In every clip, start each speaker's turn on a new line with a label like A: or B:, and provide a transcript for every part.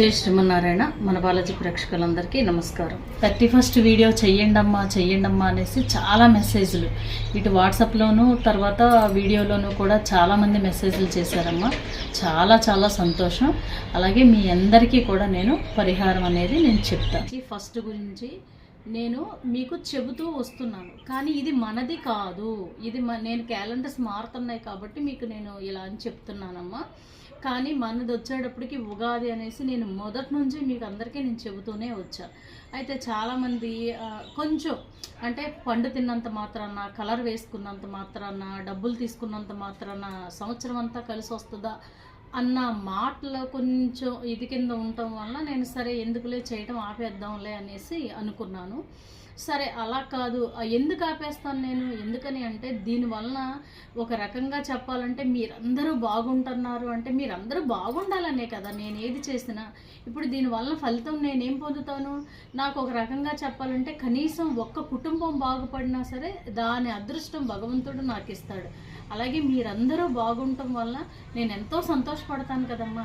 A: జై శ్రీమన్నారాయణ. మన బాలాజీ ప్రేక్షకులందరికీ నమస్కారం. థర్టీ ఫస్ట్ వీడియో చెయ్యండమ్మా చెయ్యండమ్మా అనేసి చాలా మెసేజ్లు. ఇటు వాట్సాప్లోను తర్వాత వీడియోలోను కూడా చాలామంది మెసేజ్లు చేశారమ్మా. చాలా చాలా సంతోషం. అలాగే మీ అందరికీ కూడా నేను పరిహారం అనేది నేను చెప్తాను. ఫస్ట్ గురించి నేను మీకు చెబుతూ వస్తున్నాను. కానీ ఇది మనది కాదు. ఇది నేను క్యాలెండర్స్ మారుతున్నాయి కాబట్టి మీకు నేను ఇలా అని చెప్తున్నానమ్మా. కానీ మనది వచ్చేటప్పటికి ఉగాది అనేసి నేను మొదటి నుంచి మీకు అందరికీ నేను చెబుతూనే వచ్చా. అయితే చాలామంది కొంచెం అంటే పండు తిన్నంత మాత్రాన కలర్ వేసుకున్నంత మాత్రాన డబ్బులు తీసుకున్నంత మాత్రాన సంవత్సరం అంతా కలిసి వస్తుందా? అన్న మాటలు కొంచెం ఇది కింద ఉండటం వల్ల నేను సరే ఎందుకులే చేయటం ఆపేద్దాంలే అనేసి అనుకున్నాను. సరే అలా కాదు. ఎందుకు ఆపేస్తాను నేను? ఎందుకని అంటే దీనివలన ఒక రకంగా చెప్పాలంటే మీరందరూ బాగుంటున్నారు అంటే మీరందరూ బాగుండాలనే కదా నేను ఏది చేసినా. ఇప్పుడు దీనివల్ల ఫలితం నేనేం పొందుతాను? నాకు ఒక రకంగా చెప్పాలంటే కనీసం ఒక్క కుటుంబం బాగుపడినా సరే దాని అదృష్టం భగవంతుడు నాకు ఇస్తాడు అలాగే మీరందరూ బాగుండటం వల్ల నేను ఎంతో సంతోషం సంతోషపడతాను కదమ్మా.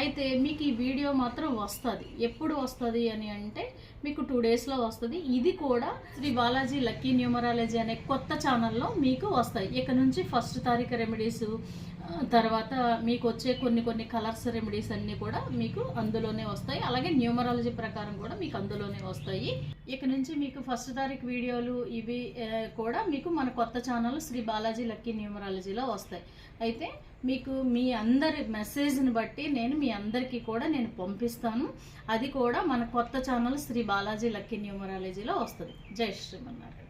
A: అయితే మీకు ఈ వీడియో మాత్రం వస్తుంది. ఎప్పుడు వస్తుంది అని అంటే మీకు టూ డేస్లో వస్తుంది. ఇది కూడా శ్రీ బాలాజీ లక్కీ న్యూమరాలజీ అనే కొత్త ఛానల్లో మీకు వస్తాయి. ఇక నుంచి ఫస్ట్ తారీఖు రెమెడీస్ తర్వాత మీకు వచ్చే కొన్ని కొన్ని కలర్స్ రెమెడీస్ అన్నీ కూడా మీకు అందులోనే వస్తాయి. అలాగే న్యూమరాలజీ ప్రకారం కూడా మీకు అందులోనే వస్తాయి. ఇక నుంచి మీకు ఫస్ట్ తారీఖు వీడియోలు ఇవి కూడా మీకు మన కొత్త ఛానల్ శ్రీ బాలాజీ లక్కీ న్యూమరాలజీలో వస్తాయి. అయితే మీకు మీ అందరి మెసేజ్ని బట్టి నేను మీ అందరికీ కూడా నేను పంపిస్తాను. అది కూడా మన కొత్త ఛానల్ శ్రీ బాలాజీ లక్కీ న్యూమరాలజీలో వస్తుంది. జై శ్రీమన్నారాయణ.